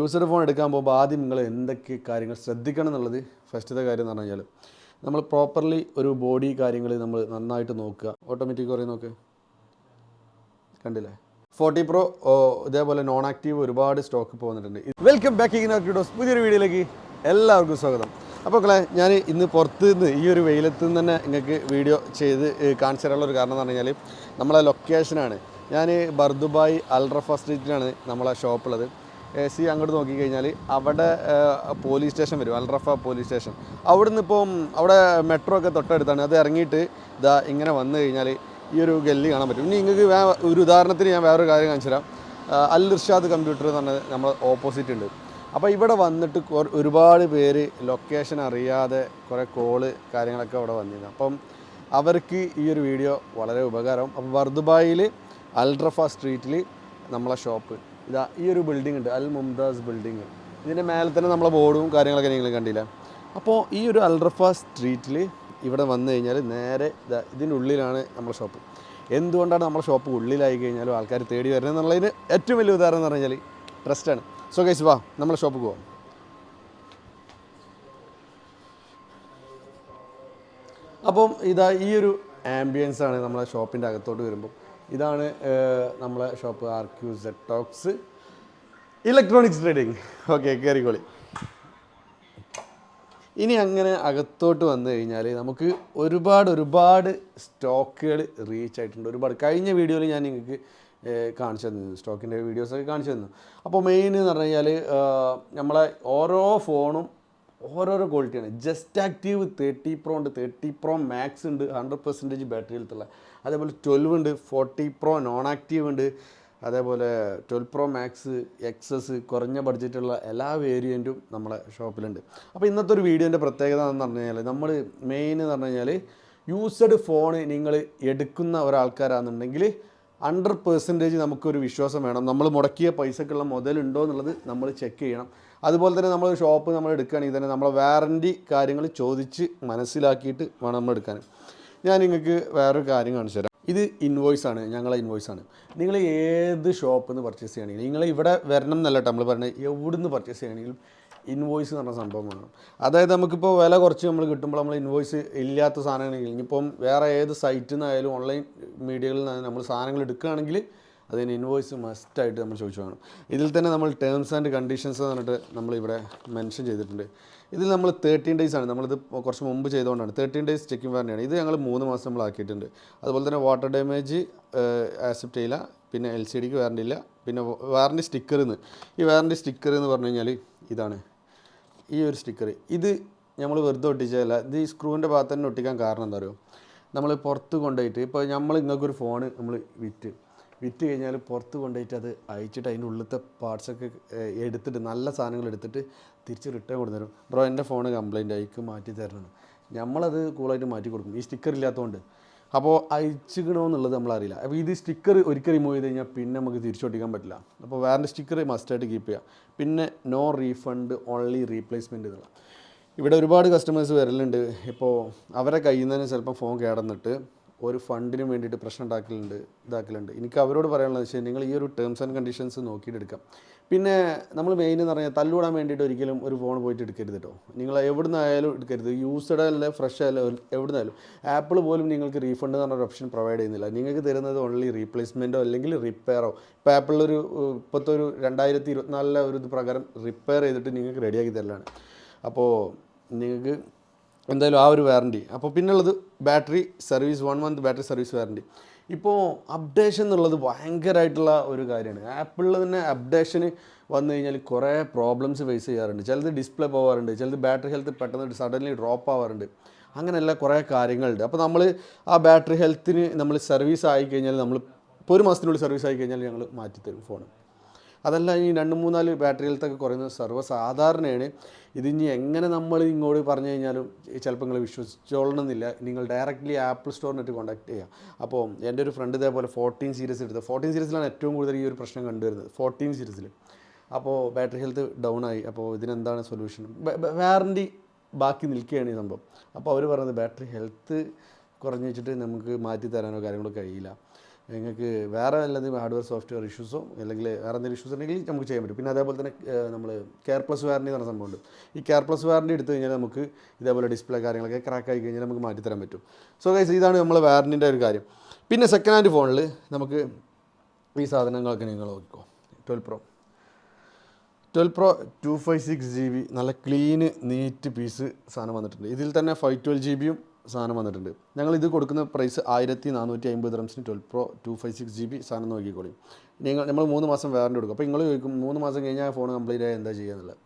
User phone എടുക്കാൻ പോകുമ്പോൾ ആദ്യം നിങ്ങൾ എന്തൊക്കെ കാര്യങ്ങൾ ശ്രദ്ധിക്കണം എന്നുള്ളത് ഫസ്റ്റത്തെ കാര്യം എന്ന് പറഞ്ഞു കഴിഞ്ഞാൽ നമ്മൾ പ്രോപ്പർലി ഒരു ബോഡി കാര്യങ്ങൾ നമ്മൾ നന്നായിട്ട് നോക്കുക. ഓട്ടോമാറ്റിക് കുറേ നോക്ക്. കണ്ടില്ലേ? ഫോർട്ടി പ്രോ ഇതേപോലെ നോൺ ആക്റ്റീവ് ഒരുപാട് സ്റ്റോക്ക് പോകുന്നുണ്ട് വെൽക്കം ബാക്ക് ഇഗ്നോക്കിഡോസ് പുതിയൊരു വീഡിയോയിലേക്ക് എല്ലാവർക്കും സ്വാഗതം. അപ്പോൾ മക്കളെ ഞാൻ ഇന്ന് പുറത്ത് നിന്ന് ഈ ഒരു വെയിലത്ത് നിന്ന് തന്നെ നിങ്ങൾക്ക് വീഡിയോ ചെയ്ത് കാണിച്ചു തരാനുള്ള ഒരു കാരണം എന്ന് പറഞ്ഞു കഴിഞ്ഞാൽ നമ്മളെ ലൊക്കേഷനാണ് ഞാൻ ബർദുബായ് അൽറഫ സ്ട്രീറ്റിലാണ് നമ്മളെ ഷോപ്പുള്ളത് സി അങ്ങോട്ട് നോക്കിക്കഴിഞ്ഞാൽ അവിടെ പോലീസ് സ്റ്റേഷൻ വരും അൽറഫ പോലീസ് സ്റ്റേഷൻ. അവിടുന്ന് ഇപ്പം അവിടെ മെട്രോ ഒക്കെ തൊട്ടടുത്താണ്. അത് ഇറങ്ങിയിട്ട് ഇതാ ഇങ്ങനെ വന്നു കഴിഞ്ഞാൽ ഈ ഒരു ഗല്ലി കാണാൻ പറ്റും. ഇനി നിങ്ങൾക്ക് ഒരു ഉദാഹരണത്തിന് ഞാൻ വേറൊരു കാര്യം കാണിച്ചു തരാം. അൽ ഇർഷാദ് കമ്പ്യൂട്ടർ എന്ന് പറഞ്ഞത് നമ്മൾ ഓപ്പോസിറ്റ് ഉണ്ട്. അപ്പോൾ ഇവിടെ വന്നിട്ട് ഒരുപാട് പേര് ലൊക്കേഷൻ അറിയാതെ കുറേ കോൾ കാര്യങ്ങളൊക്കെ അവിടെ വന്നിരുന്നു. അപ്പം അവർക്ക് ഈ ഒരു വീഡിയോ വളരെ ഉപകാരവും അപ്പോൾ വർദുബായിൽ അൽറഫ സ്ട്രീറ്റിൽ നമ്മളെ ഷോപ്പ് ഇതാ ഈ ഒരു ബിൽഡിംഗ് ഉണ്ട് അൽ മുംതാസ് ബിൽഡിംഗ് ഇതിന്റെ മേലെ തന്നെ നമ്മളെ ബോർഡും കാര്യങ്ങളൊക്കെ നിങ്ങൾ കണ്ടില്ല? അപ്പോൾ ഈ ഒരു അൽറഫ സ്ട്രീറ്റിൽ ഇവിടെ വന്നു കഴിഞ്ഞാൽ നേരെ ഇതിന്റെ ഉള്ളിലാണ് നമ്മുടെ ഷോപ്പ് എന്തുകൊണ്ടാണ് നമ്മുടെ ഷോപ്പ് ഉള്ളിലായി കഴിഞ്ഞാലും ആൾക്കാർ തേടി വരുന്നത് എന്നുള്ളതിന് ഏറ്റവും വലിയ ഉദാഹരണം എന്ന് പറഞ്ഞാൽ ട്രസ്റ്റാണ് സോ ഗൈസ് വാ നമ്മളെ ഷോപ്പ് പോവാം. അപ്പം ഇതാ ഈ ഒരു ആംബിയൻസാണ് നമ്മളെ ഷോപ്പിന്റെ അകത്തോട്ട് വരുമ്പോൾ ഇതാണ് നമ്മളെ ഷോപ്പ് ആർ ക്യു സെറ്റോക്സ് ഇലക്ട്രോണിക്സ് ട്രേഡിങ് ഓക്കെ കയറിക്കോളി ഇനി അങ്ങനെ അകത്തോട്ട് വന്നു കഴിഞ്ഞാൽ നമുക്ക് ഒരുപാട് ഒരുപാട് സ്റ്റോക്കുകൾ റീച്ച് ആയിട്ടുണ്ട്. ഒരുപാട്. കഴിഞ്ഞ വീഡിയോയിൽ ഞാൻ നിങ്ങൾക്ക് കാണിച്ചു തന്നു സ്റ്റോക്കിന്റെ വീഡിയോസൊക്കെ കാണിച്ചു തന്നു അപ്പോൾ മെയിൻ എന്ന് പറഞ്ഞു കഴിഞ്ഞാൽ നമ്മളെ ഓരോ ഫോണും ഓരോരോ ക്വാളിറ്റിയാണ് ജസ്റ്റ് ആക്റ്റീവ് തേർട്ടി പ്രോ ഉണ്ട്. തേർട്ടി പ്രോ മാക്സ് ഉണ്ട്. ഹൺഡ്രഡ് പെർസെന്റേജ് ബാറ്ററി ഹെൽത്തുള്ള അതേപോലെ ട്വൽവ് ഉണ്ട് ഫോർട്ടി പ്രോ നോൺ ആക്റ്റീവ് ഉണ്ട് അതേപോലെ ട്വൽവ് പ്രോ മാക്സ് എക്സസ് കുറഞ്ഞ ബഡ്ജറ്റുള്ള എല്ലാ വേരിയന്റും നമ്മുടെ ഷോപ്പിലുണ്ട് അപ്പോൾ ഇന്നത്തെ ഒരു വീഡിയോന്റെ പ്രത്യേകത എന്ന് പറഞ്ഞു കഴിഞ്ഞാൽ നമ്മൾ മെയിൻ എന്ന് പറഞ്ഞു കഴിഞ്ഞാൽ യൂസ്ഡ് ഫോൺ നിങ്ങൾ എടുക്കുന്ന ഒരാൾക്കാരാണെന്നുണ്ടെങ്കിൽ ഹൺഡ്രഡ് പെർസെന്റേജ് നമുക്കൊരു വിശ്വാസം വേണം. നമ്മൾ മുടക്കിയ പൈസക്കുള്ള മുതലുണ്ടോ എന്നുള്ളത് നമ്മൾ ചെക്ക് ചെയ്യണം. അതുപോലെ തന്നെ നമ്മൾ ഷോപ്പ് നമ്മൾ എടുക്കുകയാണെങ്കിൽ തന്നെ നമ്മളെ വാറന്റി കാര്യങ്ങൾ ചോദിച്ച് മനസ്സിലാക്കിയിട്ട് വേണം നമ്മൾ എടുക്കാൻ. ഞാൻ നിങ്ങൾക്ക് വേറൊരു കാര്യം കാണിച്ചു തരാം. ഇത് ഇൻവോയ്സ് ആണ് ഞങ്ങളെ ഇൻവോയ്സ് ആണ്. നിങ്ങൾ ഏത് ഷോപ്പിൽ നിന്ന് പർച്ചേസ് ചെയ്യണമെങ്കിലും നിങ്ങൾ ഇവിടെ വരണം എന്നല്ല നമ്മൾ പറയുന്നത് എവിടെ നിന്ന് പർച്ചേസ് ചെയ്യണമെങ്കിലും ഇൻവോയ്സ് എന്ന് പറഞ്ഞ സംഭവം വേണം. അതായത് നമുക്കിപ്പോൾ വില കുറച്ച് നമ്മൾ കിട്ടുമ്പോൾ നമ്മൾ ഇൻവോയ്സ് ഇല്ലാത്ത സാധനങ്ങൾ ഇനിയിപ്പം വേറെ ഏത് സൈറ്റിൽ നിന്നായാലും ഓൺലൈൻ മീഡിയകളിൽ നിന്ന് നമ്മൾ സാധനങ്ങൾ എടുക്കുകയാണെങ്കിൽ അതിന് ഇൻവോയ്സ് മസ്റ്റായിട്ട് നമ്മൾ ചോദിച്ചു വേണം ഇതിൽ തന്നെ നമ്മൾ ടേംസ് ആൻഡ് കണ്ടീഷൻസ് എന്ന് പറഞ്ഞിട്ട് നമ്മളിവിടെ മെൻഷൻ ചെയ്തിട്ടുണ്ട്. ഇതിൽ നമ്മൾ തേർട്ടീൻ ഡേയ്സ് ആണ്. നമ്മളിത് കുറച്ച് മുമ്പ് ചെയ്തുകൊണ്ടാണ് തേർട്ടീൻ ഡേയ്സ് ചെക്കിംഗ് വാറണ്ടിയാണ് ഇത് ഞങ്ങൾ മൂന്ന് മാസം നമ്മൾ ആക്കിയിട്ടുണ്ട്. അതുപോലെ തന്നെ വാട്ടർ ഡാമേജ് ആക്സെപ്റ്റ് ചെയ്യില്ല. പിന്നെ എൽ സി ഡിക്ക് വാറണ്ടി ഇല്ല. പിന്നെ വാറണ്ടി സ്റ്റിക്കർ എന്ന് ഈ വാറണ്ടി സ്റ്റിക്കർ എന്ന് പറഞ്ഞു കഴിഞ്ഞാൽ ഇതാണ്. ഈ ഒരു സ്റ്റിക്കർ ഇത് നമ്മൾ വെറുതെ ഒട്ടിച്ചതല്ല. ഇത് ഈ സ്ക്രൂവിന്റെ ഭാഗത്ത് തന്നെ ഒട്ടിക്കാൻ കാരണം എന്താ പറയുക നമ്മൾ പുറത്ത് കൊണ്ടുപോയിട്ട് ഇപ്പോൾ നമ്മൾ ഇങ്ങൾക്കൊരു ഫോൺ നമ്മൾ വിറ്റ്. വിറ്റ് കഴിഞ്ഞാൽ പുറത്ത് കൊണ്ടുപോയിട്ട് അത് അയച്ചിട്ട് അതിന്റെ ഉള്ളിലത്തെ പാർട്സൊക്കെ എടുത്തിട്ട് നല്ല സാധനങ്ങൾ എടുത്തിട്ട് തിരിച്ച് റിട്ടേൺ കൊണ്ടുതരും ബ്രോ എന്റെ ഫോൺ കംപ്ലയിന്റ് അയക്ക് മാറ്റി തരണം. നമ്മളത് കൂളായിട്ട് മാറ്റി കൊടുക്കും. ഈ സ്റ്റിക്കർ ഇല്ലാത്തതുകൊണ്ട് അപ്പോൾ അയച്ചിക്കണമെന്നുള്ളത് നമ്മളറിയില്ല. അപ്പോൾ ഇത് സ്റ്റിക്കർ ഒരിക്കൽ റിമൂവ് ചെയ്ത് കഴിഞ്ഞാൽ പിന്നെ നമുക്ക് തിരിച്ചൊട്ടിക്കാൻ പറ്റില്ല. അപ്പോൾ വേറെ സ്റ്റിക്കർ മസ്റ്റായിട്ട് കീപ്പ് ചെയ്യാം. പിന്നെ നോ റീഫണ്ട് ഓൺലി റീപ്ലേസ്മെന്റ് എന്നുള്ള ഇവിടെ ഒരുപാട് കസ്റ്റമേഴ്സ് വരലുണ്ട്. ഇപ്പോൾ അവരെ കയ്യിൽ നിന്ന് തന്നെ ചിലപ്പോൾ ഫോൺ കേടന്നിട്ട് ഒരു ഫണ്ടിന് വേണ്ടിയിട്ട് പ്രശ്നം ഉണ്ടാക്കലുണ്ട് ഇതാക്കലുണ്ട്. എനിക്ക് അവരോട് പറയാനുള്ളത് വെച്ചാൽ നിങ്ങൾ ഈ ഒരു ടേംസ് ആൻഡ് കണ്ടീഷൻസ് നോക്കിയിട്ട് എടുക്കാം. പിന്നെ നമ്മൾ മെയിൻ എന്ന് പറഞ്ഞാൽ തല്ലുവിടാൻ വേണ്ടിയിട്ട് ഒരിക്കലും ഒരു ഫോൺ പോയിട്ട് എടുക്കരുത് കേട്ടോ നിങ്ങൾ എവിടെ ആയാലും എടുക്കരുത് യൂസ്ഡ് അല്ല ഫ്രഷ് ആയാലും എവിടുന്നായാലും. ആപ്പിൾ പോലും നിങ്ങൾക്ക് റീഫണ്ട് എന്ന് പറഞ്ഞൊരു ഓപ്ഷൻ പ്രൊവൈഡ് ചെയ്യുന്നില്ല. നിങ്ങൾക്ക് തരുന്നത് ഓൺലി റീപ്ലേസ്മെന്റോ അല്ലെങ്കിൽ റിപ്പയറോ ഇപ്പോൾ ആപ്പിളിലൊരു ഇപ്പോഴത്തെ ഒരു രണ്ടായിരത്തി ഇരുപത്തിനാലിലെ ഒരു ഇത് പ്രകാരം റിപ്പയർ ചെയ്തിട്ട് നിങ്ങൾക്ക് റെഡിയാക്കി തരലാണ്. അപ്പോൾ നിങ്ങൾക്ക് എന്തായാലും ആ ഒരു വാറണ്ടി അപ്പോൾ പിന്നുള്ളത് battery service one month battery service warranty ഇപ്പോൾ അപ്ഡേഷൻ എന്നുള്ളത് ഭയങ്കരമായിട്ടുള്ള ഒരു കാര്യമാണ്. ആപ്പിളിൽ തന്നെ അപ്ഡേഷന് വന്നു കഴിഞ്ഞാൽ കുറേ പ്രോബ്ലംസ് ഫേസ് ചെയ്യാറുണ്ട്. ചിലത് ഡിസ്പ്ലേ പോകാറുണ്ട് ചിലത് ബാറ്ററി ഹെൽത്ത് പെട്ടെന്ന് സഡൻലി ഡ്രോപ്പ് ആവാറുണ്ട്. അങ്ങനെയുള്ള കുറേ കാര്യങ്ങളുണ്ട്. അപ്പോൾ നമ്മൾ ആ ബാറ്ററി ഹെൽത്തിന് നമ്മൾ സർവീസ് ആയിക്കഴിഞ്ഞാൽ നമ്മൾ ഇപ്പോൾ ഒരു മാസത്തിനുള്ളിൽ സർവീസ് ആയിക്കഴിഞ്ഞാൽ ഞങ്ങൾ മാറ്റിത്തരും ഫോൺ അതല്ല ഈ രണ്ട് മൂന്നാൽ ബാറ്ററി ഹെൽത്തൊക്കെ കുറയുന്നത് സർവസാധാരണയാണ്. ഇതിനി എങ്ങനെ നമ്മൾ ഇങ്ങോട്ട് പറഞ്ഞു കഴിഞ്ഞാലും ചിലപ്പോൾ നിങ്ങൾ വിശ്വസിച്ചോളണമെന്നില്ല. നിങ്ങൾ ഡയറക്റ്റ്ലി ആപ്പിൾ സ്റ്റോറിനായിട്ട് കോൺടാക്ട് ചെയ്യാം അപ്പോൾ എന്റെ ഒരു ഫ്രണ്ട് ഇതേപോലെ ഫോർട്ടീൻ സീരീസ് എടുത്തത് ഫോർട്ടീൻ സീരീസിലാണ് ഏറ്റവും കൂടുതൽ ഈ ഒരു പ്രശ്നം കണ്ടുവരുന്നത് ഫോർട്ടീൻ സീരീസിൽ അപ്പോൾ ബാറ്ററി ഹെൽത്ത് ഡൗൺ ആയി. അപ്പോൾ ഇതിനെന്താണ് സൊല്യൂഷൻ വാറണ്ടി ബാക്കി നിൽക്കുകയാണ് ഈ സംഭവം. അപ്പോൾ അവർ പറയുന്നത് ബാറ്ററി ഹെൽത്ത് കുറഞ്ഞു വെച്ചിട്ട് നമുക്ക് മാറ്റി തരാനോ കാര്യങ്ങളോ കഴിയില്ല. നിങ്ങൾക്ക് വേറെ വല്ലതും ഹാർഡ്വെയർ സോഫ്റ്റ്വെയർ ഇഷ്യൂസോ അല്ലെങ്കിൽ വേറെ എന്തെങ്കിലും ഇഷ്യൂസ് ഉണ്ടെങ്കിൽ നമുക്ക് ചെയ്യാൻ പറ്റും. പിന്നെ അതേപോലെ തന്നെ നമ്മൾ കെയർ പ്ലസ് വാറണ്ടി എന്ന് പറഞ്ഞ സംഭവമുണ്ട്. ഈ കെയർ പ്ലസ് വാറണ്ടി എടുത്തു കഴിഞ്ഞാൽ നമുക്ക് ഇതേപോലെ ഡിസ്പ്ലേ കാര്യങ്ങളൊക്കെ ക്രാക്ക് ആയി കഴിഞ്ഞാൽ നമുക്ക് മാറ്റിത്തരാൻ പറ്റും. സോ ഗൈസ് ഇതാണ് നമ്മൾ വാറണ്ടിന്റെ ഒരു കാര്യം. പിന്നെ സെക്കൻഡ് ഹാൻഡ് ഫോണിൽ നമുക്ക് ഈ സാധനങ്ങളൊക്കെ നിങ്ങൾ നോക്കിക്കോ. Twelve pro twelve pro two five six G B നല്ല ക്ലീന് നീറ്റ് പീസ് സാധനം വന്നിട്ടുണ്ട്. ഇതിൽ തന്നെ ഫൈവ് ട്വൽവ് ജി ബിയും സാധനം വന്നിട്ടുണ്ട്. ഞങ്ങൾ ഇത് കൊടുക്കുന്ന പ്രൈസ് ആയിരത്തി നാനൂറ്റി അമ്പത് റംസിന് twelve pro two five six G B സാധനം നോക്കിക്കോളി. നിങ്ങൾ നമ്മൾ മൂന്ന് മാസം വാറണ്ടി കൊടുക്കും. അപ്പോൾ നിങ്ങൾ ചോദിക്കും മൂന്ന് മാസം കഴിഞ്ഞാൽ ഫോൺ കംപ്ലീറ്റ് ആയാൽ എന്താ ചെയ്യാന്നുള്ളത്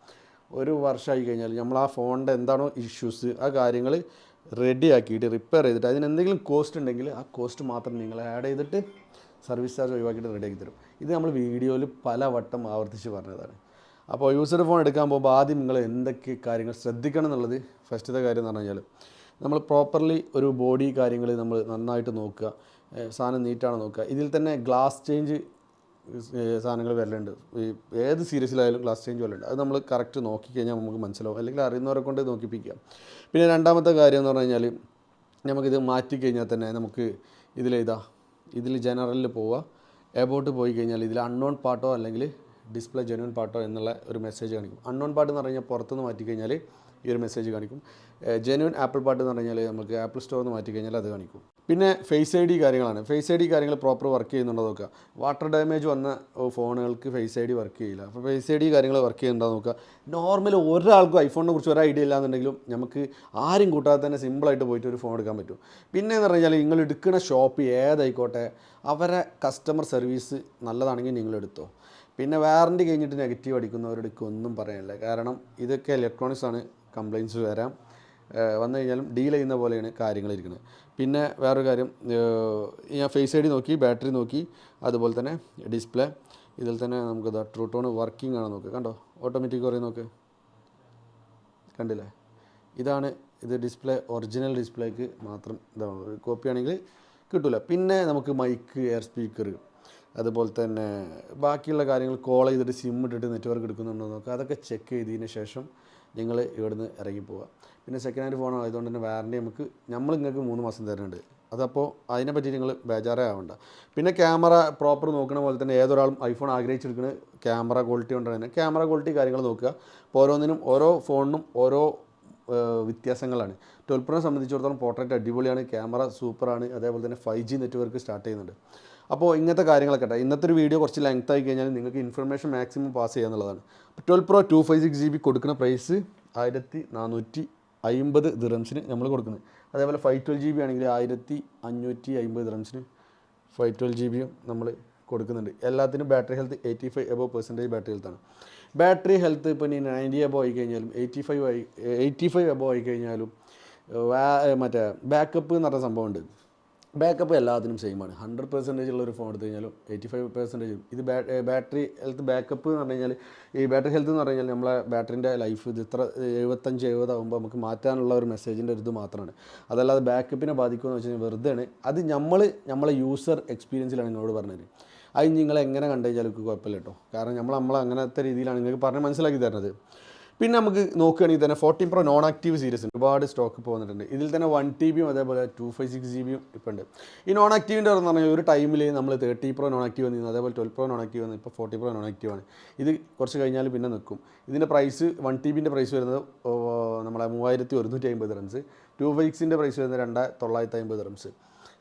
ഒരു വർഷമായി കഴിഞ്ഞാൽ നമ്മൾ ആ ഫോണിന്റെ എന്താണോ ഇഷ്യൂസ് ആ കാര്യങ്ങൾ റെഡി ആക്കിയിട്ട് റിപ്പയർ ചെയ്തിട്ട് അതിന് എന്തെങ്കിലും കോസ്റ്റ് ഉണ്ടെങ്കിൽ ആ കോസ്റ്റ് മാത്രം നിങ്ങൾ ആഡ് ചെയ്തിട്ട് സർവീസ് ചാർജ് ഒഴിവാക്കിയിട്ട് റെഡി ആക്കി തരും. ഇത് നമ്മൾ വീഡിയോയിൽ പല വട്ടം ആവർത്തിച്ച് പറഞ്ഞതാണ്. അപ്പോൾ യൂസർ ഫോൺ എടുക്കാൻ പോകുമ്പോൾ ആദ്യം നിങ്ങൾ എന്തൊക്കെ കാര്യങ്ങൾ ശ്രദ്ധിക്കണം എന്നുള്ളത് ഫസ്റ്റത്തെ കാര്യം എന്ന് പറഞ്ഞു കഴിഞ്ഞാൽ നമ്മൾ പ്രോപ്പർലി ഒരു ബോഡി കാര്യങ്ങൾ നമ്മൾ നന്നായിട്ട് നോക്കുക. സാധനം നീറ്റാണ് നോക്കുക. ഇതിൽ തന്നെ ഗ്ലാസ് ചേഞ്ച് സാധനങ്ങൾ വരലുണ്ട്. ഈ ഏത് സീരീസിലായാലും ഗ്ലാസ് ചേഞ്ച് വരലുണ്ട്. അത് നമ്മൾ കറക്റ്റ് നോക്കിക്കഴിഞ്ഞാൽ നമുക്ക് മനസ്സിലാവും. അല്ലെങ്കിൽ അറിയുന്നവരെ കൊണ്ട് നോക്കിപ്പിക്കുക പിന്നെ രണ്ടാമത്തെ കാര്യം എന്ന് പറഞ്ഞു കഴിഞ്ഞാൽ നമുക്കിത് മാറ്റിക്കഴിഞ്ഞാൽ തന്നെ നമുക്ക് ഇതിലെഴുതാം ഇതിൽ ജനറലിൽ പോവുക. എബോട്ട് പോയി കഴിഞ്ഞാൽ ഇതിൽ അൺനോൺ പാട്ടോ അല്ലെങ്കിൽ ഡിസ്പ്ലേ ജെനുവൻ പാട്ടോ എന്നുള്ള ഒരു മെസ്സേജ് കാണിക്കും. അൺനോൺ പാട്ട് എന്ന് പറഞ്ഞാൽ പുറത്തുനിന്ന് മാറ്റി കഴിഞ്ഞാൽ ഈ ഒരു മെസ്സേജ് കാണിക്കും. ജെന്യൂൻ ആപ്പിൾ പാട്ട് എന്ന് പറഞ്ഞാൽ നമുക്ക് ആപ്പിൾ സ്റ്റോർ നിന്ന് മാറ്റി കഴിഞ്ഞാൽ അത് കാണിക്കും. പിന്നെ ഫേസ് ഐ ഡി കാര്യങ്ങളാണ്. ഫേസ് ഐ ഡി കാര്യങ്ങൾ പ്രോപ്പർ വർക്ക് ചെയ്യുന്നുണ്ടോ നോക്കുക വാട്ടർ ഡാമേജ് വന്ന ഫോണുകൾക്ക് ഫേസ് ഐ ഡി വർക്ക് ചെയ്യില്ല. അപ്പോൾ ഫേസ് ഐ ഡി കാര്യങ്ങൾ വർക്ക് ചെയ്യുന്നുണ്ടോ നോക്കുക നോർമൽ ഒരാൾക്കും ഐഫോണിനെ കുറിച്ച് ഒരു ഐഡിയ ഇല്ലാന്നുണ്ടെങ്കിലും നമുക്ക് ആരും കൂട്ടാതെ തന്നെ സിമ്പിളായിട്ട് പോയിട്ട് ഒരു ഫോൺ എടുക്കാൻ പറ്റും. പിന്നെ എന്ന് പറഞ്ഞാൽ നിങ്ങൾ എടുക്കുന്ന ഷോപ്പ് ഏതായിക്കോട്ടെ അവരെ കസ്റ്റമർ സർവീസ് നല്ലതാണെങ്കിൽ നിങ്ങൾ എടുത്തോ. പിന്നെ വാറണ്ടി കഴിഞ്ഞിട്ട് നെഗറ്റീവ് അടിക്കുന്നവരുടെ ഒന്നും പറയാനില്ല. കാരണം ഇതൊക്കെ ഇലക്ട്രോണിക്സ് ആണ്. കംപ്ലയിൻസ് വരാം. വന്നു കഴിഞ്ഞാലും ഡീൽ ചെയ്യുന്ന പോലെയാണ് കാര്യങ്ങൾ ഇരിക്കുന്നത്. പിന്നെ വേറൊരു കാര്യം ഞാൻ ഫേസ് ഐ ഡി നോക്കി ബാറ്ററി നോക്കി അതുപോലെ തന്നെ ഡിസ്പ്ലേ ഇതിൽ തന്നെ നമുക്ക് ഇതാ ട്രൂ ടോൺ വർക്കിംഗ് ആണ് നോക്ക്. കണ്ടോ? ഓട്ടോമാറ്റിക് കുറേ നോക്ക്. കണ്ടില്ലേ? ഇതാണ് ഇത് ഡിസ്പ്ലേ ഒറിജിനൽ ഡിസ്പ്ലേക്ക് മാത്രം ഇതാണ് കോപ്പി ആണെങ്കിൽ കിട്ടില്ല പിന്നെ നമുക്ക് മൈക്ക് എയർ സ്പീക്കർ അതുപോലെ തന്നെ ബാക്കിയുള്ള കാര്യങ്ങൾ കോൾ ചെയ്തിട്ട് സിം ഇട്ടിട്ട് നെറ്റ്വർക്ക് എടുക്കുന്നുണ്ടോ നോക്കുക അതൊക്കെ ചെക്ക് ചെയ്തതിന് ശേഷം നിങ്ങൾ ഇവിടുന്ന് ഇറങ്ങി പോവുക പിന്നെ സെക്കൻഡ് ഹാൻഡ് ഫോൺ ആയതുകൊണ്ട് തന്നെ വാറണ്ടി നമുക്ക് നമ്മൾ നിങ്ങൾക്ക് മൂന്ന് മാസം തരുന്നുണ്ട്. അതപ്പോൾ അതിനെപ്പറ്റി നിങ്ങൾ ബേജാറേ ആവണ്ട. പിന്നെ ക്യാമറ പ്രോപ്പർ നോക്കണ പോലെ തന്നെ ഏതൊരാളും ഐഫോൺ ആഗ്രഹിച്ചിരിക്കുന്ന ക്യാമറ ക്വാളിറ്റി കൊണ്ടാണ് തന്നെ ക്യാമറ ക്വാളിറ്റി കാര്യങ്ങൾ നോക്കുക. അപ്പോൾ ഓരോന്നിനും ഓരോ ഫോണിനും ഓരോ വ്യത്യാസങ്ങളാണ്. ട്വൽവ് പ്രോനെ സംബന്ധിച്ചിടത്തോളം പോർട്രേറ്റ് അടിപൊളിയാണ് ക്യാമറ സൂപ്പറാണ് അതേപോലെ തന്നെ ഫൈവ് ജി നെറ്റ്വർക്ക് സ്റ്റാർട്ട് ചെയ്യുന്നുണ്ട്. അപ്പോൾ ഇങ്ങനത്തെ കാര്യങ്ങളൊക്കെ ഉണ്ട്. ഇന്നത്തെ ഒരു വീഡിയോ കുറച്ച് ലെങ്ത് ആയി കഴിഞ്ഞാൽ നിങ്ങൾക്ക് ഇൻഫർമേഷൻ മാക്സിമം പാസ് ചെയ്യുക എന്നുള്ളതാണ് അപ്പോൾ twelve pro two five six G B കൊടുക്കുന്ന പ്രൈസ് ആയിരത്തി നാനൂറ്റി അമ്പത് ദിറംസിന് നമ്മൾ കൊടുക്കുന്നത്. അതേപോലെ ഫൈവ് ട്വൽവ് ജി ബി ആണെങ്കിൽ ആയിരത്തി അഞ്ഞൂറ്റി അമ്പത് ദിറംസിന് ഫൈവ് ട്വൽവ് ജി ബിയും നമ്മൾ കൊടുക്കുന്നുണ്ട്. എല്ലാത്തിനും battery health eighty five above percentage battery ഹെൽത്താണ് battery health ഇപ്പോൾ ഇനി നയന്റി എബോ ആയി കഴിഞ്ഞാലും എയ്റ്റി ഫൈവ് ആയി എയ്റ്റി ഫൈവ് എബോ ആയി കഴിഞ്ഞാലും മറ്റേ ബാക്കപ്പ് എന്ന് പറഞ്ഞ സംഭവമുണ്ട്. ബാക്കപ്പ് എല്ലാത്തിനും ആണ്. ഹൺഡ്രഡ് പെർസെന്റേജ് ഉള്ള ഒരു ഫോൺ എടുത്തു കഴിഞ്ഞാലും എയ്റ്റി ഫൈവ് പെർസെന്റേജ് ഇത് ബാറ്ററി ഹെൽത്ത് ബാക്കപ്പ് എന്ന് പറഞ്ഞു കഴിഞ്ഞാൽ ഈ ബാറ്ററി ഹെൽത്ത് എന്ന് പറഞ്ഞു കഴിഞ്ഞാൽ നമ്മളെ ബാറ്ററിന്റെ ലൈഫ് ഇത് ഇത്ര എഴുപത്തഞ്ച് എഴുപതാകുമ്പോൾ നമുക്ക് മാറ്റാനുള്ള ഒരു മെസ്സേജിന്റെ ഒരു ഇത് മാത്രമാണ് അതല്ലാതെ ബാക്കപ്പിനെ ബാധിക്കുമെന്ന് വെച്ച് കഴിഞ്ഞാൽ വെറുതെയാണ്. അത് നമ്മൾ നമ്മളെ യൂസർ എക്സ്പീരിയൻസിലാണ് നിങ്ങളോട് പറഞ്ഞത്. അത് നിങ്ങൾ എങ്ങനെ കണ്ടു കഴിഞ്ഞാലും കുഴപ്പമില്ല കേട്ടോ. കാരണം നമ്മൾ നമ്മൾ അങ്ങനത്തെ രീതിയിലാണ്. നിങ്ങൾക്ക് പറഞ്ഞ് മനസ്സിലാക്കി തരുന്നത് പിന്നെ നമുക്ക് നോക്കുകയാണെങ്കിൽ തന്നെ fourteen pro non active series ഉണ്ട്. ഒരുപാട് സ്റ്റോക്ക് വന്നിട്ടുണ്ട്. ഇതിൽ തന്നെ വൺ ടി ബിയും അതേപോലെ ടു ഫൈവ് സിക്സ് ജി ബിയും ഇപ്പോൾ ഉണ്ട്. ഈ നോൺ ആക്റ്റീവിന്റെ എന്ന് പറഞ്ഞാൽ ഒരു ടൈമിൽ നമ്മൾ തേർട്ടി പ്രോ നോൺ ആക്റ്റീവ് വന്നിരുന്നു. അതേപോലെ ട്വൽവ് പ്രോ നോൺ ആക്റ്റീവ് വന്നു. ഇപ്പോൾ ഫോർട്ടി പ്രോ നോൺ ആക്റ്റീവ് ആണ്. ഇത് കുറച്ച് കഴിഞ്ഞാൽ പിന്നെ നിൽക്കും ഇതിന്റെ പ്രൈസ് വൺ ടി ബിന്റെ പ്രൈസ് വരുന്നത് നമ്മളെ മൂവായിരത്തി ഒരുന്നൂറ്റി അമ്പത് റംസ് ടു ഫൈവ് സിക്സിന്റെ പ്രൈസ് വരുന്നത് രണ്ട് തൊള്ളായിരത്തി അമ്പത് റംസ്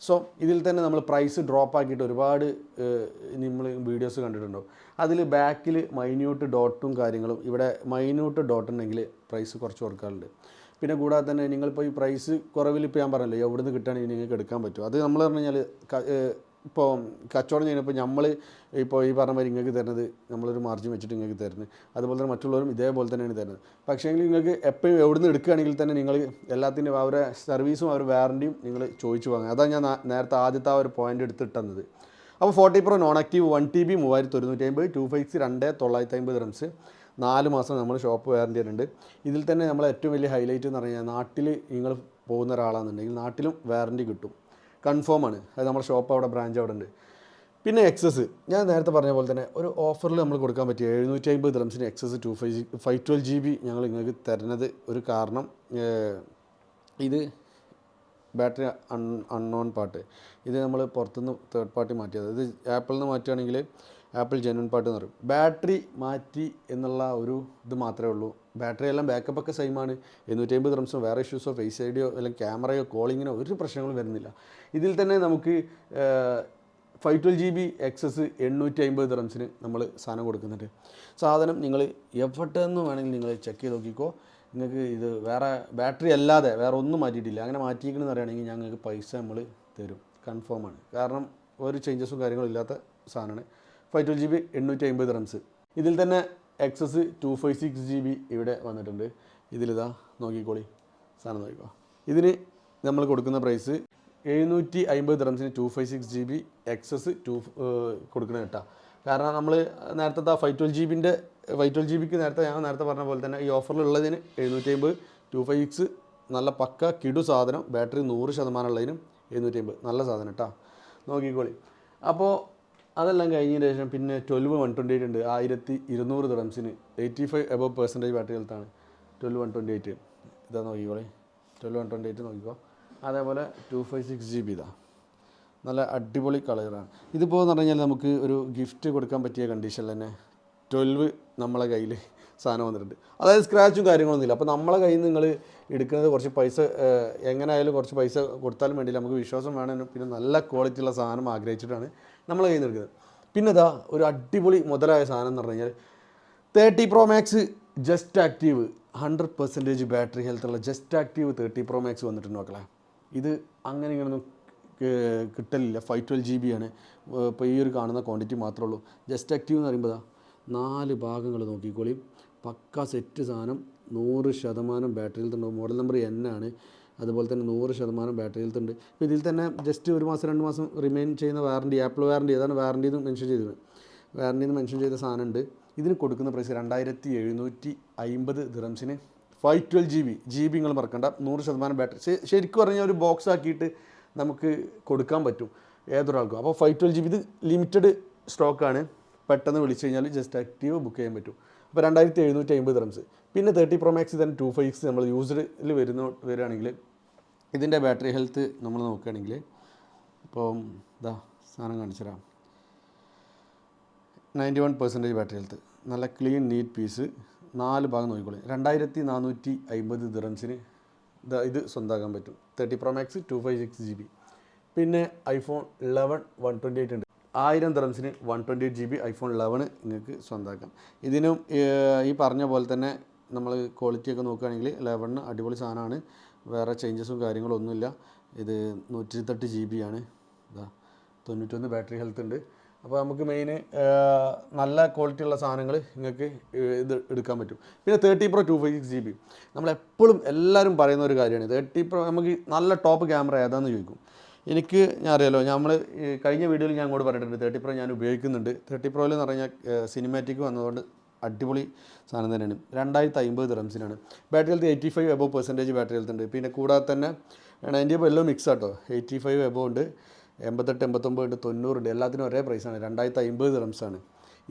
സോ ഇതിൽ തന്നെ നമ്മൾ പ്രൈസ് ഡ്രോപ്പ് ആക്കിയിട്ട് ഒരുപാട് നമ്മൾ വീഡിയോസ് കണ്ടിട്ടുണ്ടോ? അതിൽ ബാക്കിൽ മൈന്യൂട്ട് ഡോട്ടും കാര്യങ്ങളും ഇവിടെ മൈന്യൂട്ട് ഡോട്ട് ഉണ്ടെങ്കിൽ പ്രൈസ് കുറച്ച് കൊടുക്കാറുണ്ട്. പിന്നെ കൂടാതെ തന്നെ നിങ്ങളിപ്പോൾ ഈ പ്രൈസ് കുറവിൽ ഇപ്പോൾ ഞാൻ പറഞ്ഞല്ലോ എവിടെ നിന്ന് കിട്ടുകയാണെങ്കിൽ നിങ്ങൾക്ക് എടുക്കാൻ പറ്റും. അത് നമ്മൾ പറഞ്ഞു കഴിഞ്ഞാൽ ഇപ്പോൾ കച്ചവടം ചെയ്യുന്നപ്പോൾ നമ്മൾ ഇപ്പോൾ ഈ പറഞ്ഞ മാതിരി നിങ്ങൾക്ക് തരുന്നത് നമ്മളൊരു മാർജിൻ വെച്ചിട്ട് നിങ്ങൾക്ക് തരുന്നത് അതുപോലെ തന്നെ മറ്റുള്ളവരും ഇതേപോലെ തന്നെയാണ് തരുന്നത്. പക്ഷേ എങ്കിൽ നിങ്ങൾക്ക് എപ്പോഴും എവിടെ നിന്ന് എടുക്കുകയാണെങ്കിൽ തന്നെ നിങ്ങൾ എല്ലാത്തിന്റെയും അവരെ സർവീസും അവരുടെ വാറണ്ടിയും നിങ്ങൾ ചോദിച്ചു വാങ്ങുക. അതാണ് ഞാൻ നേരത്തെ ആദ്യത്തെ ആ ഒരു പോയിന്റ് എടുത്തിട്ടുന്നത്. അപ്പോൾ forty pro non active one T B മൂവായിരത്തി ഒരുന്നൂറ്റി അമ്പത് ടു ഫൈവ് രണ്ട് തൊള്ളായിരത്തി അമ്പത് റംസ് നാല് മാസം നമ്മൾ ഷോപ്പ് വാറണ്ടി ഉണ്ട് ഇതിൽ തന്നെ നമ്മൾ ഏറ്റവും വലിയ ഹൈലൈറ്റ് എന്ന് പറഞ്ഞാൽ നാട്ടിൽ നിങ്ങൾ പോകുന്ന ഒരാളാണെന്നുണ്ടെങ്കിൽ നാട്ടിലും വാറണ്ടി കിട്ടും. കൺഫേം ആണ് അത് നമ്മുടെ ഷോപ്പ് അവിടെ ബ്രാഞ്ച് അവിടെ ഉണ്ട്. പിന്നെ എക്സസ് ഞാൻ നേരത്തെ പറഞ്ഞ പോലെ തന്നെ ഒരു ഓഫറിൽ നമ്മൾ കൊടുക്കാൻ പറ്റിയ എഴുന്നൂറ്റി അമ്പത് ദ്രംസിന് XS two five five twelve G B ഞങ്ങൾ നിങ്ങൾക്ക് തരുന്നത് ഒരു കാരണം ഇത് ബാറ്ററി അൺ അൺനോൺ പാട്ട്. ഇത് നമ്മൾ പുറത്തുനിന്ന് തേർഡ് പാർട്ടി മാറ്റിയത്. ഇത് ആപ്പിളിൽ നിന്ന് മാറ്റുകയാണെങ്കിൽ ആപ്പിൾ ജെനുവൻ പാട്ട് എന്ന് പറയും. ബാറ്ററി മാറ്റി എന്നുള്ള ഒരു ഇത് മാത്രമേ ഉള്ളൂ. ബാറ്ററി എല്ലാം ബാക്കപ്പ് ഒക്കെ സെയിമാണ് എണ്ണൂറ്റി അമ്പത് റംസോ വേറെ ഇഷ്യൂസോ ഫേസ് ഐ ഡിയോ അല്ലെങ്കിൽ ക്യാമറയോ കോളിങ്ങിനോ ഒരു പ്രശ്നങ്ങളും വരുന്നില്ല. ഇതിൽ തന്നെ നമുക്ക് five twelve G B XS എണ്ണൂറ്റി അമ്പത് റംസിന് നമ്മൾ സാധനം കൊടുക്കുന്നുണ്ട്. സാധനം നിങ്ങൾ എഫർട്ട് എന്ന് വേണമെങ്കിൽ നിങ്ങൾ ചെക്ക് ചെയ്ത് നോക്കിക്കോ. നിങ്ങൾക്ക് ഇത് വേറെ ബാറ്ററി അല്ലാതെ വേറെ ഒന്നും മാറ്റിയിട്ടില്ല. അങ്ങനെ മാറ്റിയിരിക്കണമെന്ന് പറയുകയാണെങ്കിൽ ഞങ്ങൾക്ക് പൈസ നമ്മൾ തരും. കൺഫേമാണ് കാരണം ഒരു ചേഞ്ചസും കാര്യങ്ങളും ഇല്ലാത്ത സാധനമാണ്. ഫൈവ് ട്വൽവ് ജി ബി എണ്ണൂറ്റി അമ്പത് റംസ് ഇതിൽ തന്നെ XS two five six G B ഇവിടെ വന്നിട്ടുണ്ട്. ഇതിലിതാ നോക്കിക്കോളി. സാധനം നോക്കിക്കോ. ഇതിന് നമ്മൾ കൊടുക്കുന്ന പ്രൈസ് എഴുന്നൂറ്റി അമ്പത് റംസിന് two five six G B XS two കൊടുക്കണ കേട്ടോ. കാരണം നമ്മൾ നേരത്തെ ആ ഫൈവ് ട്വൽവ് ജി ബിന്റെ ഫൈവ് ട്വൽവ് ജി ബിക്ക് നേരത്തെ ഞാൻ നേരത്തെ പറഞ്ഞ പോലെ തന്നെ ഈ ഓഫറിലുള്ളതിന് എഴുന്നൂറ്റി അമ്പത് ടു ഫൈവ് സിക്സ് നല്ല പക്ക കിടു സാധനം. ബാറ്ററി നൂറ് ശതമാനം ഉള്ളതിനും എഴുന്നൂറ്റി അമ്പത് നല്ല സാധനം കേട്ടോ. നോക്കിക്കോളി. അപ്പോൾ അതെല്ലാം കഴിഞ്ഞതിന് ശേഷം പിന്നെ ട്വൽവ് വൺ ട്വന്റി എയ്റ്റ് ഉണ്ട്. ആയിരത്തി ഇരുന്നൂറ് ദിറംസിന് eighty five above percentage battery ഹെൽത്താണ് twelve one twenty eight ഇതാ നോക്കിക്കോളെ. ട്വൽവ് വൺ ട്വന്റി എയ്റ്റ് നോക്കിക്കോ. അതേപോലെ two five six G B ഇതാ. നല്ല അടിപൊളി കളറാണ് ഇതിപ്പോൾ എന്ന് പറഞ്ഞു കഴിഞ്ഞാൽ നമുക്ക് ഒരു ഗിഫ്റ്റ് കൊടുക്കാൻ പറ്റിയ കണ്ടീഷനിൽ തന്നെ ട്വൽവ് നമ്മളെ കയ്യിൽ സാധനം വന്നിട്ടുണ്ട്. അതായത് സ്ക്രാച്ചും കാര്യങ്ങളൊന്നുമില്ല അപ്പോൾ നമ്മളെ കയ്യിൽ നിന്ന് നിങ്ങൾ എടുക്കുന്നത് കുറച്ച് പൈസ എങ്ങനെ ആയാലും കുറച്ച് പൈസ കൊടുത്താലും വേണ്ടിയില്ല. നമുക്ക് വിശ്വാസം വേണം. പിന്നെ നല്ല ക്വാളിറ്റി ഉള്ള സാധനം ആഗ്രഹിച്ചിട്ടാണ് നമ്മളെ കയ്യിൽ നിന്ന് എടുക്കുന്നത്. പിന്നെ ഇതാ ഒരു അടിപൊളി മുതലായ സാധനം എന്ന് പറഞ്ഞു കഴിഞ്ഞാൽ thirty pro max just active hundred percentage battery health ഉള്ള just active thirty pro max വന്നിട്ടുണ്ട് മക്കളെ. ഇത് അങ്ങനെ ഇങ്ങനെയൊന്നും കിട്ടലില്ല. ഫൈവ് ട്വൽവ് ജി ബി ആണ്. ഇപ്പോൾ ഈ ഒരു കാണുന്ന ക്വാണ്ടിറ്റി മാത്രമേ ഉള്ളൂ. ജസ്റ്റ് ആക്റ്റീവ് എന്ന് പറയുമ്പോൾ നാല് ഭാഗങ്ങൾ നോക്കിക്കോളി. പക്ക സെറ്റ് സാധനം നൂറ് ശതമാനം ബാറ്ററിയിൽ തന്നെ മോഡൽ നമ്പർ എൻ ആണ്. അതുപോലെ തന്നെ നൂറ് ശതമാനം ബാറ്ററി ഹെൽത്ത് ഉണ്ട്. ഇപ്പോൾ ഇതിൽ തന്നെ ജസ്റ്റ് ഒരു മാസം രണ്ട് മാസം റിമെയിൻ ചെയ്യുന്ന വാറണ്ടി ആപ്പിൾ വാറണ്ടി അതാണ് വാറണ്ടി എന്ന് മെൻഷൻ ചെയ്തത് വാറണ്ടി എന്ന് മെൻഷൻ ചെയ്ത സാധനം ഉണ്ട്. ഇതിന് കൊടുക്കുന്ന പ്രൈസ് രണ്ടായിരത്തി എഴുന്നൂറ്റി അമ്പത് ദിറംസിന് five twelve G B G B നിങ്ങൾ മറക്കണ്ട. നൂറ് ശതമാനം ബാറ്ററി ശരിക്കും പറഞ്ഞാൽ ഒരു ബോക്സ് ആക്കിയിട്ട് നമുക്ക് കൊടുക്കാൻ പറ്റും ഏതൊരാൾക്കും. അപ്പോൾ ഫൈവ് ട്വൽവ് ജി ബി ഇത് ലിമിറ്റഡ് സ്റ്റോക്കാണ് പെട്ടെന്ന് വിളിച്ചു കഴിഞ്ഞാൽ ജസ്റ്റ് ആക്റ്റീവ് ബുക്ക് ചെയ്യാൻ പറ്റും. അപ്പോൾ രണ്ടായിരത്തി എഴുന്നൂറ്റി അമ്പത് റംസ് പിന്നെ തേർട്ടി പ്രോ മാക്സ് തന്നെ ടു ഫൈവ് സിക്സ് നമ്മൾ യൂസ്ഡിൽ വരുന്ന വരികയാണെങ്കിൽ ഇതിന്റെ ബാറ്ററി ഹെൽത്ത് നമ്മൾ നോക്കുകയാണെങ്കിൽ ഇപ്പം ഇതാ സാധനം കാണിച്ചു തരാം ninety one percentage battery health നല്ല ക്ലീൻ നീറ്റ് പീസ് നാല് ഭാഗം നോക്കിക്കോളി. രണ്ടായിരത്തി നാനൂറ്റി അമ്പത് ദിറംസിന് ഇതാ ഇത് സ്വന്തമാക്കാൻ പറ്റും. Thirty pro max two five six G B പിന്നെ iPhone eleven one twenty eight ഉണ്ട്. ആയിരം ദിറംസിന് one twenty eight G B iPhone ലെവന് നിങ്ങൾക്ക് സ്വന്തമാക്കാം. ഇതിനും ഈ പറഞ്ഞ പോലെ തന്നെ നമ്മൾ ക്വാളിറ്റിയൊക്കെ നോക്കുകയാണെങ്കിൽ ലെവണിന് അടിപൊളി സാധനമാണ്. വേറെ ചേഞ്ചസും കാര്യങ്ങളും ഒന്നുമില്ല. ഇത് നൂറ്റി ഇരുപത്തെട്ട് ജി ബി ആണ്. ഇതാ തൊണ്ണൂറ്റൊന്ന് ബാറ്ററി ഹെൽത്ത് ഉണ്ട്. അപ്പോൾ നമുക്ക് മെയിൻ നല്ല ക്വാളിറ്റി ഉള്ള സാധനങ്ങൾ നിങ്ങൾക്ക് ഇത് എടുക്കാൻ പറ്റും. പിന്നെ thirty pro two five six G B നമ്മളെപ്പോഴും എല്ലാവരും പറയുന്ന ഒരു കാര്യമാണ്. തേർട്ടി പ്രോ നമുക്ക് നല്ല ടോപ്പ് ക്യാമറ ഏതാണെന്ന് ചോദിക്കും. എനിക്ക് ഞാൻ അറിയാലോ നമ്മൾ കഴിഞ്ഞ വീഡിയോയിൽ ഞാൻ അങ്ങോട്ട് പറഞ്ഞിട്ടുണ്ട് തേർട്ടി പ്രോ ഞാൻ ഉപയോഗിക്കുന്നുണ്ട്. തേർട്ടി പ്രോയിൽ എന്ന് പറഞ്ഞാൽ സിനിമാറ്റിക് വന്നതുകൊണ്ട് അടിപൊളി സാധനം തന്നെയാണ്. രണ്ടായിരത്തി അമ്പത് റംസിനാണ് battery health eighty five above percentage battery health ഉണ്ട്. പിന്നെ കൂടാതെ തന്നെ നയന്റി എബോ എല്ലാം മിക്സ് ആട്ടോ. എയ്റ്റി ഫൈവ് എബോ ഉണ്ട് എൺപത്തെട്ട് എൺപത്തൊമ്പത് ഉണ്ട് തൊണ്ണൂറുണ്ട് എല്ലാത്തിനും ഒരേ പ്രൈസാണ് രണ്ടായിരത്തി അമ്പത് റംസാണ്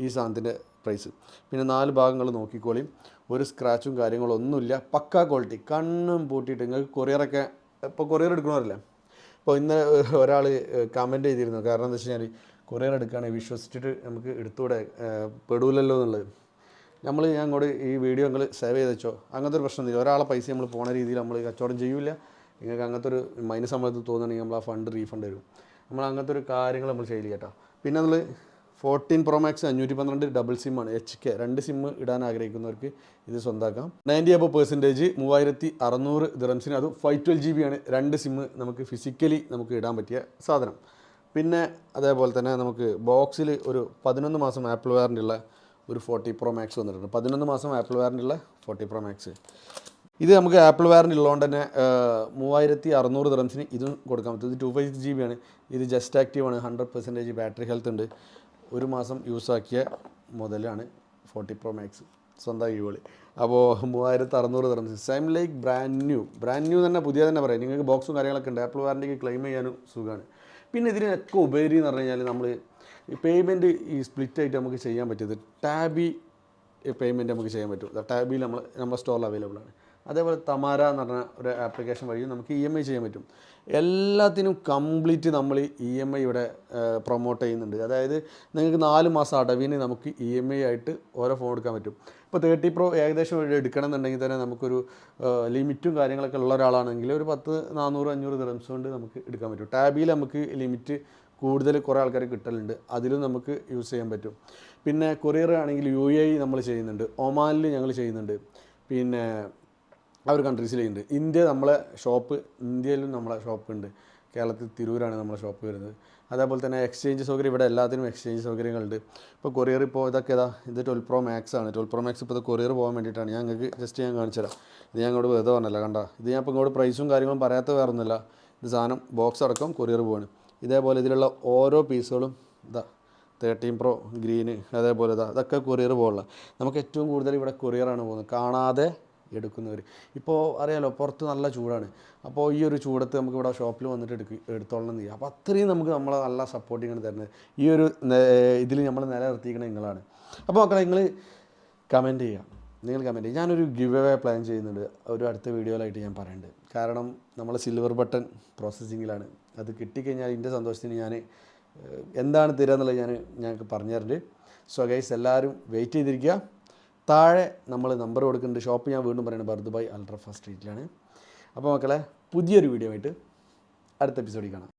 ഈ സാധനത്തിന്റെ പ്രൈസ് പിന്നെ നാല് ഭാഗങ്ങൾ നോക്കിക്കോളിയും ഒരു സ്ക്രാച്ചും കാര്യങ്ങളൊന്നുമില്ല പക്കാ ക്വാളിറ്റി കണ്ണും പൂട്ടിയിട്ട് നിങ്ങൾക്ക് കൊറിയറൊക്കെ ഇപ്പോൾ കൊറിയർ എടുക്കണമല്ലേ ഇപ്പോൾ ഇന്ന് ഒരാൾ കമന്റ് ചെയ്തിരുന്നു. കാരണം എന്താ വെച്ച് കഴിഞ്ഞാൽ കൊറിയർ എടുക്കുകയാണെങ്കിൽ വിശ്വസിച്ചിട്ട് നമുക്ക് എടുത്തുകൂടെ ഏഹ്, പെടൂലല്ലോ എന്നുള്ളത്. നമ്മൾ ഞാൻ അങ്ങോട്ട് ഈ വീഡിയോ നിങ്ങൾ സേവ് ചെയ്ത് വെച്ചോ. അങ്ങനത്തെ ഒരു പ്രശ്നം ഇല്ല ഒരാളെ പൈസ നമ്മൾ പോണ രീതിയിൽ നമ്മൾ കച്ചവടം ചെയ്യൂല. നിങ്ങൾക്ക് അങ്ങനത്തെ ഒരു മൈനസ് സമയത്ത് തോന്നുകയാണെങ്കിൽ നമ്മൾ ആ ഫണ്ട് റീഫണ്ട് തരും. നമ്മൾ അങ്ങനത്തെ ഒരു കാര്യങ്ങൾ നമ്മൾ ചെയ്യില്ല കേട്ടോ. പിന്നെ നമ്മൾ ഫോർട്ടീൻ പ്രോ മാക്സ് അഞ്ഞൂറ്റി പന്ത്രണ്ട് ഡബിൾ സിമ്മാണ് എച്ച് കെ. രണ്ട് സിമ്മ് ഇടാൻ ആഗ്രഹിക്കുന്നവർക്ക് ഇത് സ്വന്തമാക്കാം നയന്റി അബോ പെർസെന്റേജ് മൂവായിരത്തി അറുന്നൂറ് ദിറംസിന് അത് ഫൈവ് ട്വൽവ് ജി ബി ആണ് രണ്ട് സിമ്മ് നമുക്ക് ഫിസിക്കലി നമുക്ക് ഇടാൻ പറ്റിയ സാധനം. പിന്നെ അതേപോലെ തന്നെ നമുക്ക് ബോക്സിൽ ഒരു പതിനൊന്ന് മാസം ആപ്പിൾ വാറന്റി ഉള്ള ഒരു ഫോർട്ടി പ്രോ മാക്സ് വന്നിട്ടുണ്ട്. പതിനൊന്ന് മാസം ആപ്പിൾ വാറന്റി ഉള്ള ഫോർട്ടി പ്രോ മാക്സ്. ഇത് നമുക്ക് ആപ്പിൾ വാറന്റി ഉള്ളതുകൊണ്ട് തന്നെ മൂവായിരത്തി അറുന്നൂറ് ദിറംസിന് ഇതും കൊടുക്കാൻ പറ്റും. ഇത് two five six G B ആണ്. ഇത് ജസ്റ്റ് ആക്റ്റീവ് ആണ്. ഹൺഡ്രഡ് പെർസെന്റേജ് ബാറ്ററി ഹെൽത്ത് ഉണ്ട്. ഒരു മാസം യൂസാക്കിയ മുതലാണ് ഫോർട്ടി പ്രോ മാക്സ് സ്വന്തം ഇവളി അപ്പോൾ മൂവായിരത്തി അറുന്നൂറ് dirhams same like brand new brand new തന്നെ പുതിയ തന്നെ പറയാം. നിങ്ങൾക്ക് ബോക്സും കാര്യങ്ങളൊക്കെ ഉണ്ട്. ആപ്പിൾ വാറന്റിക്ക് ക്ലെയിം ചെയ്യാനും സുഖമാണ്. പിന്നെ ഇതിനൊക്കെ ഉപരി എന്ന് പറഞ്ഞു കഴിഞ്ഞാൽ നമ്മൾ പേയ്മെന്റ് ഈ സ്പ്ലിറ്റ് ആയിട്ട് നമുക്ക് ചെയ്യാൻ പറ്റിയത് ടാബി പേയ്മെന്റ് നമുക്ക് ചെയ്യാൻ പറ്റും. ടാബിൽ നമ്മൾ നമ്മുടെ സ്റ്റോറിൽ അവൈലബിൾ ആണ്. അതേപോലെ തമാര എന്ന് പറഞ്ഞ ഒരു ആപ്ലിക്കേഷൻ വഴി നമുക്ക് ഇ എം ഐ ചെയ്യാൻ പറ്റും. എല്ലാത്തിനും കംപ്ലീറ്റ് നമ്മൾ ഇ എം ഐ ഇവിടെ പ്രൊമോട്ട് ചെയ്യുന്നുണ്ട്. അതായത് നിങ്ങൾക്ക് നാല് മാസം അടവിന് നമുക്ക് ഇ എം ഐ ആയിട്ട് ഓരോ ഫോൺ എടുക്കാൻ പറ്റും. ഇപ്പോൾ തേർട്ടി പ്രോ ഏകദേശം എടുക്കണം എന്നുണ്ടെങ്കിൽ തന്നെ നമുക്കൊരു ലിമിറ്റും കാര്യങ്ങളൊക്കെ ഉള്ള ഒരാളാണെങ്കിൽ ഒരു പത്ത് നാനൂറ് അഞ്ഞൂറ് ദിറംസ് കൊണ്ട് നമുക്ക് എടുക്കാൻ പറ്റും. ടാബിയിൽ നമുക്ക് ലിമിറ്റ് കൂടുതൽ കുറേ ആൾക്കാർ കിട്ടലുണ്ട്. അതിലും നമുക്ക് യൂസ് ചെയ്യാൻ പറ്റും. പിന്നെ കൊറിയർ ആണെങ്കിൽ യു എ നമ്മൾ ചെയ്യുന്നുണ്ട്. ഒമാനിൽ ഞങ്ങൾ ചെയ്യുന്നുണ്ട്. പിന്നെ ആ ഒരു കൺട്രീസിലുണ്ട് ഇന്ത്യ നമ്മളെ ഷോപ്പ് ഇന്ത്യയിലും നമ്മളെ ഷോപ്പ് ഉണ്ട്. കേരളത്തിൽ തിരൂരാണ് നമ്മളെ ഷോപ്പ് വരുന്നത്. അതേപോലെ തന്നെ എക്സ്ചേഞ്ച് സൗകര്യം ഇവിടെ എല്ലാത്തിനും എക്സ്ചേഞ്ച് സൗകര്യങ്ങളുണ്ട്. ഇപ്പോൾ കൊറിയർ ഇപ്പോൾ ഇതൊക്കെ ഇതാ ഇത് ട്വൽവ് പ്രോ മാക്സ് ആണ്. ട്വൽവ് പ്രോ മാക്സ് ഇപ്പോൾ ഇത് കൊറിയർ പോകാൻ വേണ്ടിയിട്ടാണ്. ഞാൻ നിങ്ങൾക്ക് ജസ്റ്റ് ഞാൻ കാണിച്ചുതരാം. ഇത് ഞാൻ ഇങ്ങോട്ട് വെറുതെ പറഞ്ഞല്ല കണ്ട. ഇത് ഞാൻ ഇപ്പോൾ ഇങ്ങോട്ട് പ്രൈസും കാര്യങ്ങളും പറയാത്ത വേറെ ഒന്നുമില്ല. ഇത് സാധനം ബോക്സ് അടക്കം കൊറിയർ പോവാണ്. ഇതേപോലെ ഇതിലുള്ള ഓരോ പീസുകളും ഇതാ തേർട്ടീൻ പ്രോ ഗ്രീന് അതേപോലെ ഇതാ ഇതൊക്കെ കൊറിയർ പോലുള്ള നമുക്ക് ഏറ്റവും കൂടുതൽ ഇവിടെ കൊറിയറാണ് പോകുന്നത്. കാണാതെ എടുക്കുന്നവർ. ഇപ്പോൾ അറിയാലോ പുറത്ത് നല്ല ചൂടാണ്. അപ്പോൾ ഈ ഒരു ചൂടത്ത് നമുക്ക് ഇവിടെ ഷോപ്പിൽ വന്നിട്ട് എടുക്ക എടുത്തോളണം എന്ന് അപ്പോൾ അത്രയും നമുക്ക് നമ്മളെ നല്ല സപ്പോർട്ടിങ് ആണ് തരുന്നത്. ഈ ഒരു ഇതിൽ നമ്മൾ നിലനിർത്തിയിരിക്കുന്നത് നിങ്ങളാണ്. അപ്പോൾ മക്കളെ നിങ്ങൾ കമന്റ് ചെയ്യുക. നിങ്ങൾ കമന്റ് ചെയ്യുക. ഞാനൊരു ഗിവ് അവേ പ്ലാൻ ചെയ്യുന്നുണ്ട്. ഒരു അടുത്ത വീഡിയോയിലായിട്ട് ഞാൻ പറയുന്നുണ്ട് കാരണം നമ്മൾ സിൽവർ ബട്ടൺ പ്രോസസ്സിങ്ങിലാണ് അത് കിട്ടിക്കഴിഞ്ഞാൽ എന്റെ സന്തോഷത്തിന് ഞാൻ എന്താണ് തരിക എന്നുള്ളത് ഞാൻ ഞങ്ങൾക്ക് പറഞ്ഞു തരുന്നുണ്ട് സോ ഗൈസ് എല്ലാവരും വെയിറ്റ് ചെയ്തിരിക്കുക. താഴെ നമ്മൾ നമ്പർ കൊടുക്കുന്നുണ്ട്. ഷോപ്പ് ഞാൻ വീണ്ടും പറയുന്നത് ബർദുബായ് അൾട്രഫ സ്ട്രീറ്റിലാണ് അപ്പോൾ മക്കളെ പുതിയൊരു വീഡിയോ ആയിട്ട് അടുത്ത എപ്പിസോഡിൽ കാണാം.